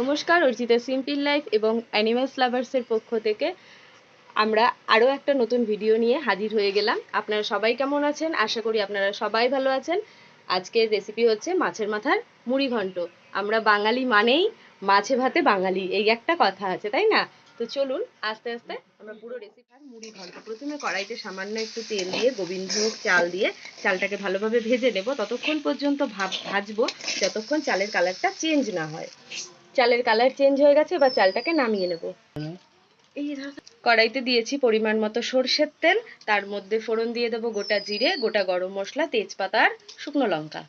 নমস্কার, Arjita simple life এবং animals লাভার্সের পক্ষ থেকে আমরা আরও একটা নতুন ভিডিও নিয়ে হাজির হয়ে গেলাম। আপনারা সবাই কেমন আছেন? আশা করি আপনারা সবাই ভালো আছেন। আজকের রেসিপি হচ্ছে মাছের মাথার মুড়ি ঘন্ট। আমরা বাঙালি মানেই মাছে ভাতে বাঙালি, এই একটা কথা আছে, তাই না? তো চলুন, আস্তে আস্তে আমরা পুরো রেসিপি আর মুড়ি ঘন্ট। প্রথমে কড়াইতে সামান্য একটু তেল দিয়ে, গোবিন্দভোগ চাল দিয়ে, চালটাকে ভালোভাবে ভেজে নেব। ততক্ষণ পর্যন্ত ভাজবো, যতক্ষণ চালের কালারটা চেঞ্জ না হয়। চালের কালার চেঞ্জ হয়ে গেছে এবার চালটাকে নামিয়ে নেব। এই কড়াইতে দিয়েছি পরিমাণ মতো সর্ষের তেল তার মধ্যে ফোড়ন দিয়ে দেবো গোটা জিরে গোটা গরম মশলা তেজপাতা আর শুকনো লঙ্কা।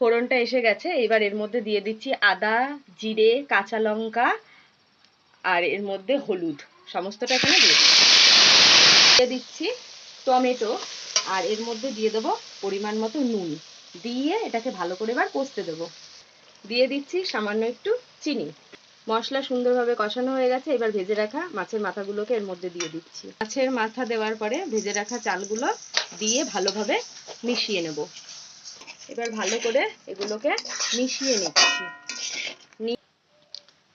ফোড়নটা এসে গেছে এবার এর মধ্যে দিয়ে দিচ্ছি আদা জিরে কাঁচা লঙ্কা আর এর মধ্যে হলুদ। সমস্তটা এখানে দিয়ে দিচ্ছি। দিয়ে দিচ্ছি টমেটো আর এর মধ্যে দিয়ে দেবো পরিমাণ মতো নুন। দিয়ে এটাকে ভালো করে এবার কষতে দেবো। দিয়ে দিচ্ছি সামান্য একটু চিনি। মশলা সুন্দরভাবে কষানো হয়ে গেছে, এবার ভেজে রাখা মাছের মাথাগুলোকে এর মধ্যে দিয়ে দিচ্ছি। মাছের মাথা দেওয়ার পরে ভেজে রাখা চালগুলো দিয়ে ভালোভাবে মিশিয়ে নেব। এবার ভালো করে এগুলোকে মিশিয়ে নিচ্ছি।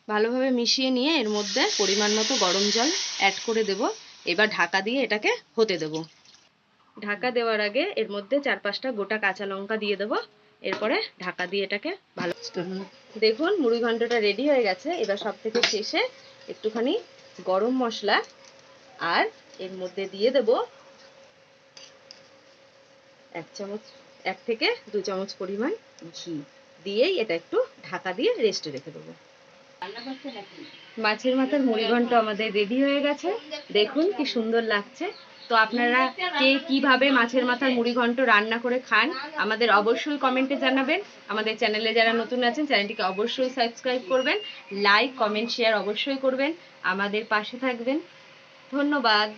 ভালোভাবে মিশিয়ে নিয়ে এর মধ্যে পরিমাণ মতো গরম জল অ্যাড করে দেব। এবার ঢাকা দিয়ে এটাকে হতে দেব। ঢাকা দেওয়ার আগে এর মধ্যে চার পাঁচটা গোটা কাঁচা লঙ্কা দিয়ে দেবো। এরপরে ঢাকা দিয়ে এটাকে ভালো দেখুন, মুড়ি ঘন্টটা রেডি হয়ে গেছে। এবার সব থেকে শেষে একটুখানি গরম মশলা আর এর মধ্যে দিয়ে দেব এক চামচ, এক থেকে দু চামচ পরিমাণ ঘি। দিয়েই এটা একটু ঢাকা দিয়ে রেস্টে রেখে দেবো। মাছের মাথার মুড়ি ঘন্ট আমাদের রেডি হয়ে গেছে। দেখুন কি সুন্দর লাগছে। তো আপনারা কে কীভাবে মাছের মাথার মুড়ি ঘন্ট রান্না করে খান, আমাদের অবশ্যই কমেন্টে জানাবেন। আমাদের চ্যানেলে যারা নতুন আছেন চ্যানেলটিকে অবশ্যই সাবস্ক্রাইব করবেন। লাইক কমেন্ট শেয়ার অবশ্যই করবেন। আমাদের পাশে থাকবেন। ধন্যবাদ।